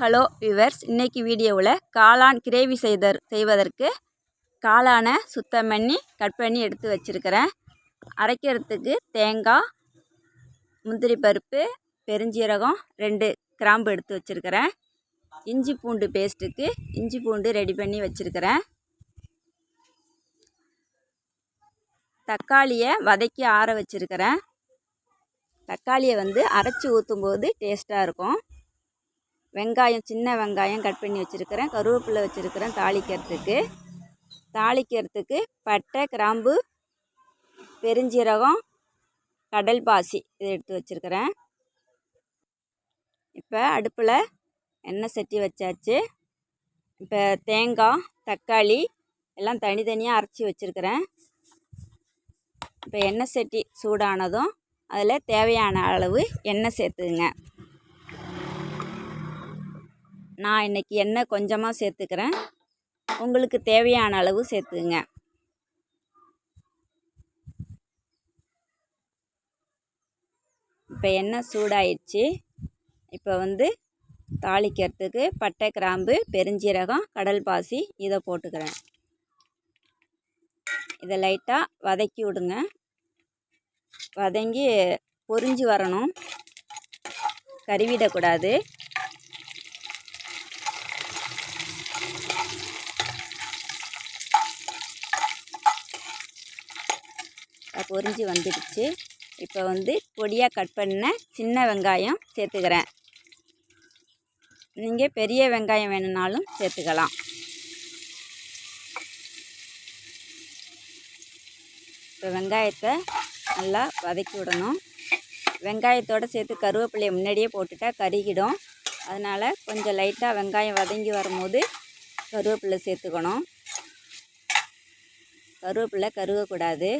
Hello viewers இன்றைக்கி வீடியோவில் காளான் கிரேவி செய்த செய்வதற்கு காளானை சுத்தம் பண்ணி கட் பண்ணி எடுத்து வச்சுருக்கிறேன். அரைக்கிறதுக்கு தேங்காய் முந்திரி பருப்பு பெருஞ்சீரகம் ரெண்டு கிராம்பு எடுத்து வச்சுருக்கிறேன். இஞ்சி பூண்டு பேஸ்ட்டுக்கு இஞ்சி பூண்டு ரெடி பண்ணி வச்சுருக்கிறேன். தக்காளியை வதக்கி ஆற வச்சுருக்கிறேன். தக்காளியை வந்து அரைச்சி ஊற்றும்போது டேஸ்ட்டாக இருக்கும். வெங்காயம் சின்ன வெங்காயம் கட் பண்ணி வச்சுருக்கிறேன். கருவேப்பிலை வச்சுருக்கிறேன் தாளிக்கிறதுக்கு. தாளிக்கிறதுக்கு பட்டை கிராம்பு பெருஞ்சீரகம் கடல் பாசி இதை எடுத்து வச்சுருக்கிறேன். இப்போ அடுப்பில் எண்ணெய் சட்டி வச்சாச்சு. இப்போ தேங்காய் தக்காளி எல்லாம் தனித்தனியாக அரைச்சி வச்சுருக்கிறேன். இப்போ எண்ணெய் சட்டி சூடானதும் அதில் தேவையான அளவு எண்ணெய் சேர்த்துங்க நான் இன்றைக்கி எண்ணெய் கொஞ்சமாக சேர்த்துக்கிறேன். உங்களுக்கு தேவையான அளவு சேர்த்துங்க. இப்போ எண்ணெய் சூடாயிடுச்சு. இப்போ வந்து தாளிக்கிறதுக்கு பட்டை கிராம்பு பெருஞ்சீரகம் கடல் பாசி இதை போட்டுக்கிறேன். இதை லைட்டாக வதக்கி விடுங்க. வதங்கி பொரிஞ்சு வரணும். கருவிடக்கூடாது. பொரிஞ்சு வந்துடுச்சு. இப்போ வந்து பொடியாக கட் பண்ண சின்ன வெங்காயம் சேர்த்துக்கிறேன். நீங்கள் பெரிய வெங்காயம் வேணும்னாலும் சேர்த்துக்கலாம். இப்போ வெங்காயத்தை நல்லா வதக்கி விடணும். வெங்காயத்தோடு சேர்த்து கருவேப்பிலையை முன்னாடியே போட்டுட்டால் கருகிடும். அதனால் கொஞ்சம் லைட்டாக வெங்காயம் வதங்கி வரும்போது கருவேப்பிலை சேர்த்துக்கணும். கருவேப்பிலை கருகக்கூடாது.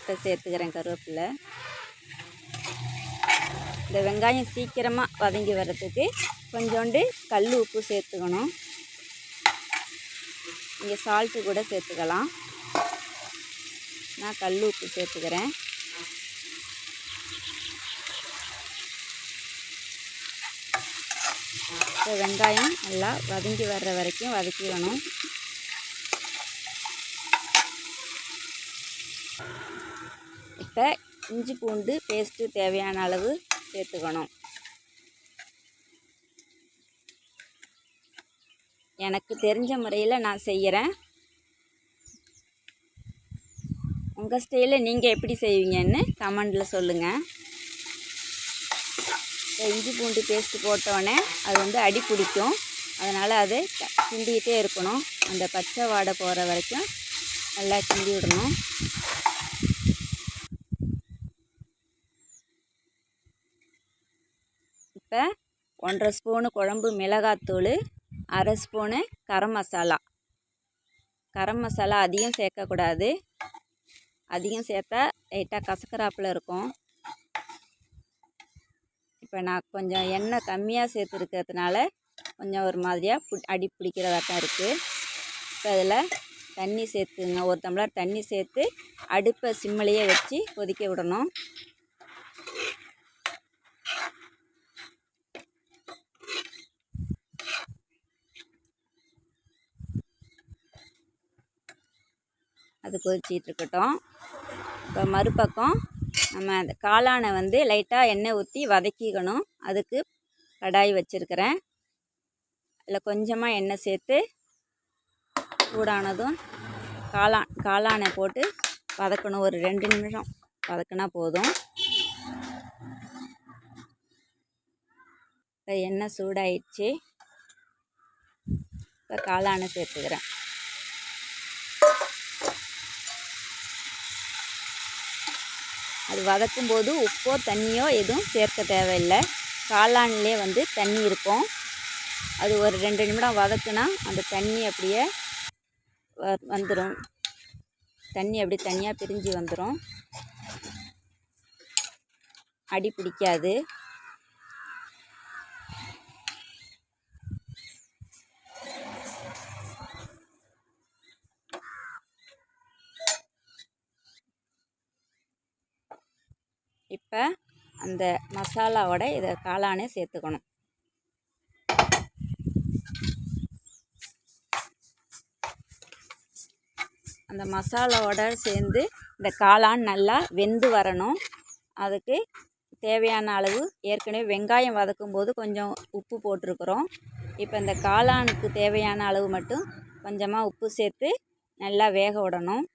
இப்போ சேர்த்துக்கிறேன் கருவேப்பிலை. இந்த வெங்காயம் சீக்கிரமாக வதங்கி வர்றதுக்கு கொஞ்சோண்டு கல் உப்பு சேர்த்துக்கணும். இங்கே சால்ட்டு கூட சேர்த்துக்கலாம். நான் கல் உப்பு சேர்த்துக்கிறேன். இப்போ வெங்காயம் நல்லா வதங்கி வர்ற வரைக்கும் வதக்கிக்கணும் இப்போ இஞ்சி பூண்டு பேஸ்ட்டு தேவையான அளவு சேர்த்துக்கணும். எனக்கு தெரிஞ்ச முறையில் நான் செய்கிறேன் உங்கள் ஸ்டைலில் நீங்கள் எப்படி செய்வீங்கன்னு கமெண்டில் சொல்லுங்கள் இஞ்சி பூண்டு பேஸ்ட்டு போட்டோடனே அது வந்து அடி பிடிக்கும். அதனால் அது கிண்டிக்கிட்டே இருக்கணும். அந்த பச்சை வாடை போகிற வரைக்கும் நல்லா கிண்டி விடணும் இப்போ ஒன்றரை ஸ்பூனு குழம்பு மிளகாத்தூள் அரை ஸ்பூனு கரம் மசாலா. கரம் மசாலா அதிகம் சேர்க்கக்கூடாது. அதிகம் சேர்த்தா லைட்டாக கசக்கராப்பில் இருக்கும். இப்போ நான் கொஞ்சம் எண்ணெய் கம்மியாக சேர்த்துருக்கிறதுனால கொஞ்சம் ஒரு மாதிரியாக பு அடி பிடிக்கிறதா தான் இருக்குது இப்போ அதில் தண்ணி சேர்த்துங்க. ஒரு டம்ளர் தண்ணி சேர்த்து அடுப்பை சிம்மிலேயே வச்சு கொதிக்க விடணும். அது கொதிச்சிகிட்ருக்கட்டும் இப்போ மறுபக்கம் நம்ம அந்த காளானை வந்து லைட்டாக எண்ணெய் ஊற்றி வதக்கிக்கணும். அதுக்கு கடாய் வச்சுருக்கிறேன். அதில் கொஞ்சமாக எண்ணெய் சேர்த்து சூடானதும் காளான் காளானை போட்டு வதக்கணும். ஒரு ரெண்டு நிமிஷம் வதக்கினா போதும். இப்போ எண்ணெய் சூடாயிடுச்சு. இப்போ காளானை சேர்த்துக்கிறேன். அது வதக்கும் போது உப்போ தண்ணியோ எதுவும் சேர்க்க தேவையில்லை. காளான்லேயே வந்து தண்ணி இருக்கும். அது ஒரு ரெண்டு நிமிடம் வதக்குனா அந்த தண்ணி அப்படியே வந்துடும் தண்ணி அப்படியே தனியாக பிரிஞ்சு வந்துடும் அடி பிடிக்காது. இப்போ அந்த மசாலாவோட இதை காளானே சேர்த்துக்கணும். அந்த மசாலாவோட சேர்ந்து இந்த காளான் நல்லா வெந்து வரணும். அதுக்கு தேவையான அளவு ஏற்கனவே வெங்காயம் வதக்கும் போது கொஞ்சம் உப்பு போட்டிருக்கிறோம். இப்போ இந்த காளானுக்கு தேவையான அளவு மட்டும் கொஞ்சமாக உப்பு சேர்த்து நல்லா வேக விடணும்.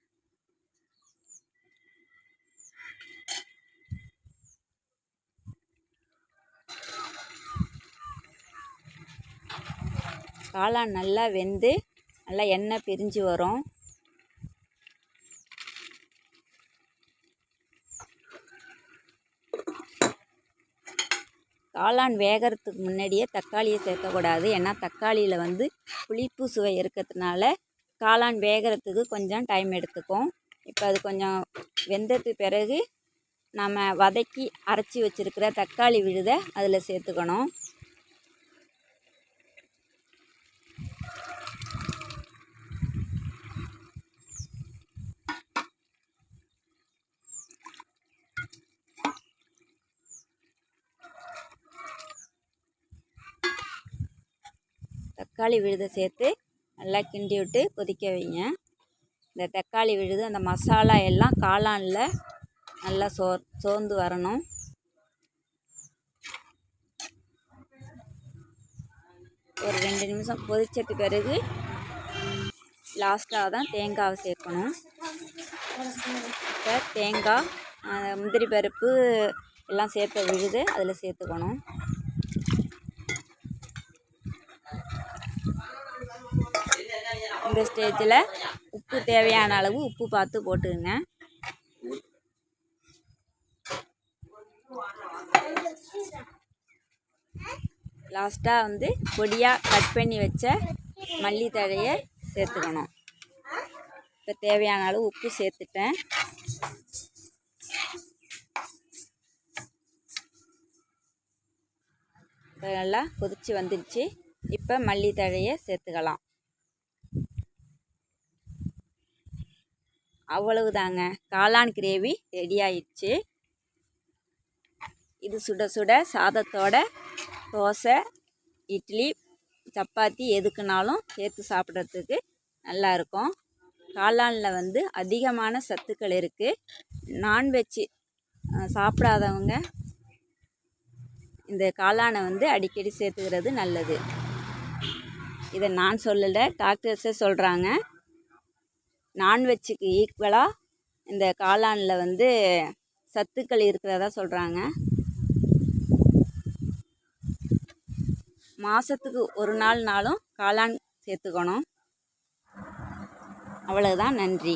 காளான் நல்லா வெந்து நல்லா எண்ணெய் பிரிஞ்சு வரும். காளான் வேகிறதுக்கு முன்னாடியே தக்காளியை சேர்க்கக்கூடாது. ஏன்னா தக்காளியில் வந்து புளிப்பு சுவை இருக்கிறதுனால காளான் வேகிறதுக்கு கொஞ்சம் டைம் எடுத்துக்கும். இப்போ அது கொஞ்சம் வெந்ததுக்கு பிறகு நம்ம வதக்கி அரைச்சி வச்சுருக்கிற தக்காளி விழுதை அதில் சேர்த்துக்கணும். தக்காளி விழுதை சேர்த்து நல்லா கிண்டி விட்டு கொதிக்க வைங்க. இந்த தக்காளி விழுது அந்த மசாலா எல்லாம் காளானில் நல்லா சோ சோர்ந்து வரணும். ஒரு ரெண்டு நிமிஷம் கொதிச்சது பிறகு லாஸ்ட்டாக தான் தேங்காவை சேர்க்கணும். இப்போ தேங்காய் முந்திரி பருப்பு எல்லாம் சேர்த்த விழுது அதில் சேர்த்துக்கணும். இந்த ஸ்டேஜில் உப்பு தேவையான அளவு உப்பு பார்த்து போட்டுக்கங்க. லாஸ்ட்டாக வந்து பொடியாக கட் பண்ணி வச்ச மல்லித்தழையை சேர்த்துக்கணும். இப்போ தேவையான அளவு உப்பு சேர்த்துட்டேன். நல்லா கொதித்து வந்துடுச்சு. இப்போ மல்லித்தழையை சேர்த்துக்கலாம். அவ்வளவுதாங்க. காளான் கிரேவி ரெடி ஆயிடுச்சு. இது சுட சுட சாதத்தோட தோசை இட்லி சப்பாத்தி எதுக்குனாலும் சேர்த்து சாப்பிட்றதுக்கு நல்லாயிருக்கும். காளானில் வந்து அதிகமான சத்துக்கள் இருக்குது நான்வெஜ்ஜு சாப்பிடாதவங்க இந்த காளானை வந்து அடிக்கடி சேர்த்துக்கிறது நல்லது. இதை நான் சொல்லலை டாக்டர்ஸே சொல்கிறாங்க நான்வெஜ்ஜுக்கு ஈக்குவலாக இந்த காளானில் வந்து சத்துக்கள் இருக்கிறதா சொல்கிறாங்க மாதத்துக்கு ஒரு நாள்னாலும் காளான் சேர்த்துக்கணும். அவ்வளவுதான் நன்றி.